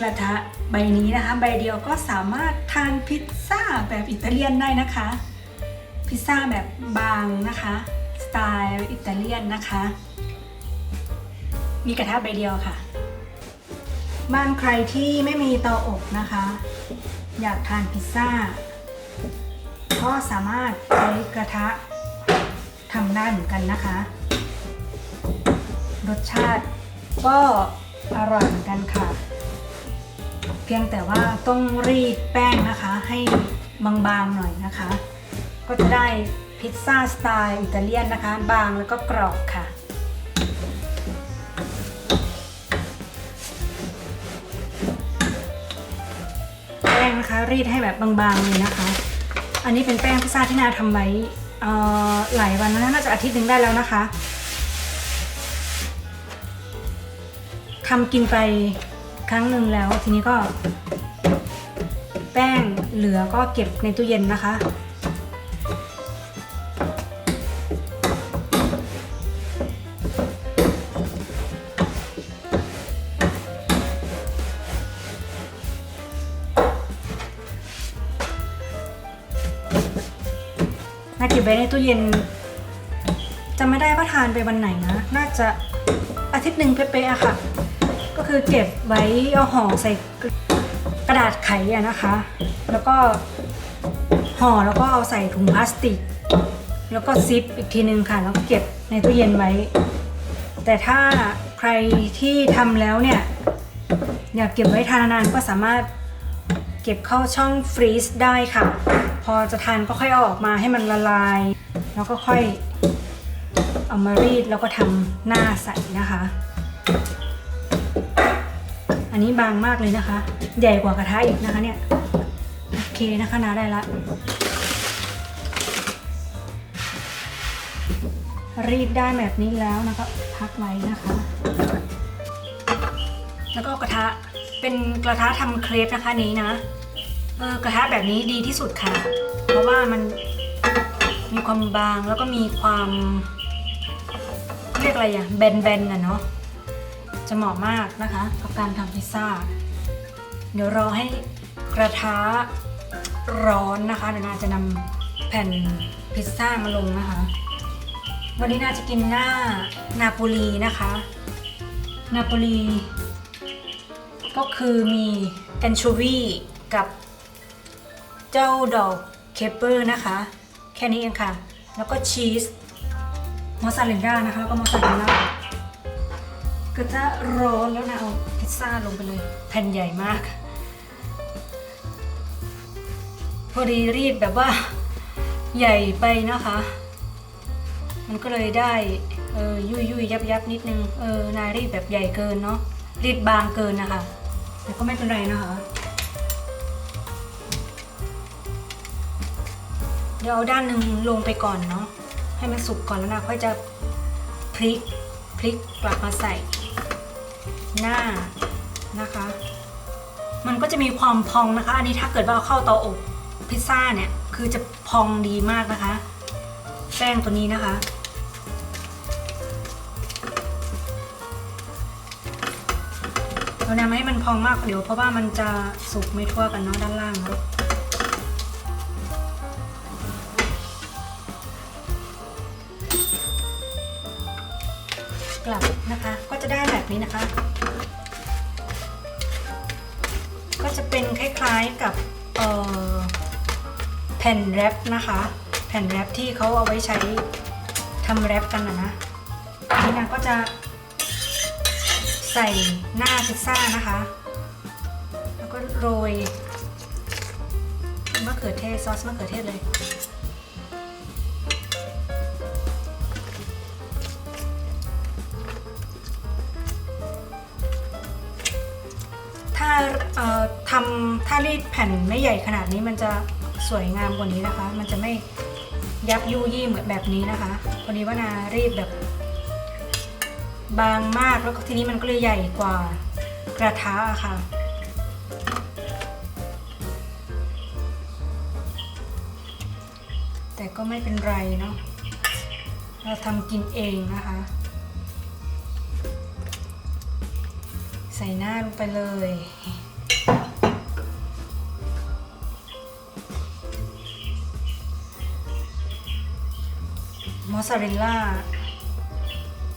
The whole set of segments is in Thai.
กระทะใบนี้นะคะ ใบเดียวก็สามารถทานพิซซ่าแบบอิตาเลียนได้นะคะ พิซซ่าแบบบางนะคะสไตล์อิตาเลียนนะคะ มีกระทะใบเดียวค่ะ บ้านใครที่ไม่มีเตาอบนะคะ อยากทานพิซซ่าก็สามารถใช้กระทะทำได้เหมือนกันนะคะ รสชาติก็อร่อยเหมือนกันค่ะ เพียงแต่ว่าต้องรีดแป้งนะคะ ให้บางๆหน่อยนะคะ ก็จะได้พิซซ่าสไตล์อิตาเลียนนะคะ บางแล้วก็กรอบค่ะแป้งนะคะรีดให้แบบบางๆเลยนะคะ อันนี้เป็นแป้งพิซซ่าที่นาทำไว้อ่อหลายวันแล้วน่าจะอาทิตย์หนึ่งได้แล้วนะคะทำกินไป ครั้งหนึ่งแล้ว ทีนี้ก็ แป้งเหลือก็เก็บในตู้เย็นนะคะ น่าเก็บไว้ในตู้เย็นจะไม่ได้ว่าทานไปวันไหนนะ น่าจะอาทิตย์หนึ่งเป๊ะๆอะค่ะ ก็คือเก็บไว้เอาห่อใส่กระดาษไขอะนะคะ แล้วก็ห่อแล้วก็เอาใส่ถุงพลาสติก แล้วก็ซิปอีกทีนึงค่ะ แล้วก็เก็บในตู้เย็นไว้ แต่ถ้าใครที่ทำแล้วเนี่ย อยากเก็บไว้ทานนานก็สามารถเก็บเข้าช่องฟรีซได้ค่ะ พอจะทานก็ค่อยเอาออกมาให้มันละลาย แล้วก็ค่อยเอามารีดแล้วก็ทำหน้าใส่นะคะ อันนี้บางมากเลยนะคะ ใหญ่กว่ากระทะอีกนะคะเนี่ยโอเคนะคะนาได้ละ รีดได้แบบนี้แล้วนะคะพักไว้นะคะ แล้วก็กระทะเป็นกระทะทำเครปนะคะนี้นะเออกระทะแบบนี้ดีที่สุดค่ะ เพราะว่ามันมีความบางแล้วก็มีความ เรียกอะไรอย่างแบนๆน่ะเนาะ จะเหมาะมากนะคะกับการทำพิซซ่า เดี๋ยวรอให้กระทะร้อนนะคะเดี๋ยวนาจะนำแผ่นพิซซ่ามาลงนะคะ วันนี้นาจะกินหน้านาโปลีนะคะ นาโปลีก็คือมีแอนโชวีกับเจ้าดอกเคปเปอร์นะคะ แค่นี้เองค่ะ แล้วก็ชีสมอสซาเรลล่านะคะ แล้วก็มอสซาเรลล่า ก็จะร้อนแล้วนะเอาพิซซ่าลงไปเลยแผ่นใหญ่มาก พอดีรีดแบบว่าใหญ่ไปนะคะ มันก็เลยได้เออยุยยุยยับยับนิดนึงเออนายรีดแบบใหญ่เกินเนาะรีดบางเกินนะคะแต่ก็ไม่เป็นไรนะคะเดี๋ยวเอาด้านหนึ่งลงไปก่อนเนาะให้มันสุกก่อนแล้วนะค่อยจะพลิกพลิกกลับมาใส่ หน้านะคะ มันก็จะมีความพองนะคะ อันนี้ถ้าเกิดว่าเอาเข้าเตาอบพิซซ่าเนี่ย คือจะพองดีมากนะคะ แป้งตัวนี้นะคะ เรานำให้มันพองมากเดี๋ยวเพราะว่ามันจะสุกไม่ทั่วกันเนาะด้านล่างเนาะกลับนะคะ ก็จะได้แบบนี้นะคะ ก็จะเป็นคล้ายๆกับแผ่นแรปนะคะ แผ่นแรปที่เขาเอาไว้ใช้ทำแรปกันนะนะนี่นะก็จะใส่หน้าพิซซ่านะคะ แล้วก็โรยมะเขือเทศซอสมะเขือเทศเลย ถ้าเอ่อทำถ้ารีดแผ่นไม่ใหญ่ขนาดนี้มันจะสวยงามกว่านี้นะคะ มันจะไม่ยับยุยี่เหมือนแบบนี้นะคะพอดีว่านารีดแบบ บางมากแล้วทีนี้มันก็เลยใหญ่กว่ากระทะอะค่ะแต่ก็ไม่เป็นไรเนาะเราทำกินเองนะคะ ใส่หน้าลงไปเลย มอสซาเรลล่า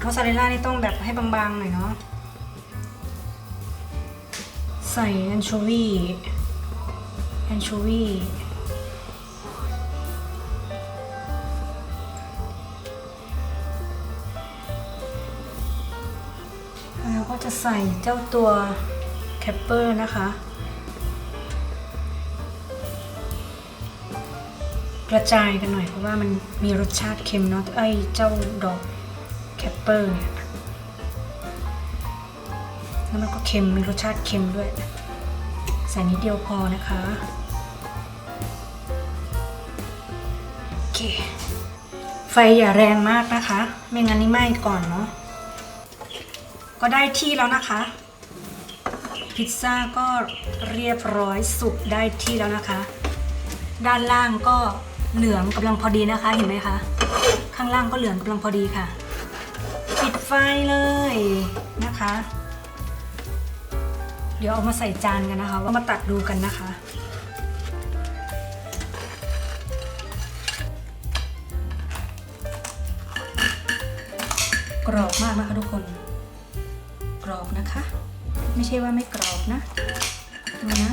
มอสซาเรลล่านี่ต้องแบบให้บางๆหน่อยเนาะ ใส่แอนโชวีแอนโชวี ส่เจ้าตัวแคปเปอร์นะคะ กระจายกันหน่อยเพราะว่ามันมีรสชาติเค็มเนาะไอ้เจ้าดอกแคปเปอร์เนี่ยแล้วมันก็เค็มมีรสชาติเค็มด้วยใส่นิดเดียวพอนะคะโอเคไฟอย่าแรงมากนะคะ ไม่งั้นนี่ไหม้ก่อนเนาะ ก็ได้ที่แล้วนะคะ พิซซ่าก็เรียบร้อยสุกได้ที่แล้วนะคะ ด้านล่างก็เหลืองกำลังพอดีนะคะเห็นไหมคะ ข้างล่างก็เหลืองกำลังพอดีค่ะ ปิดไฟเลยนะคะ เดี๋ยวเอามาใส่จานกันนะคะ ว่ามาตัดดูกันนะคะกรอบมากนะคะทุกคน รอบนะคะ ไม่ใช่ว่าไม่กรอบนะดูนะ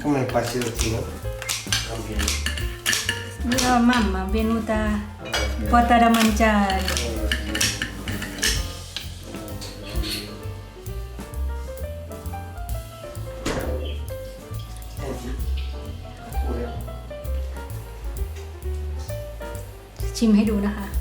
Come è passato? Va bene. Mira mamma, venuta porta da mangiare. ชิมให้ดูนะคะ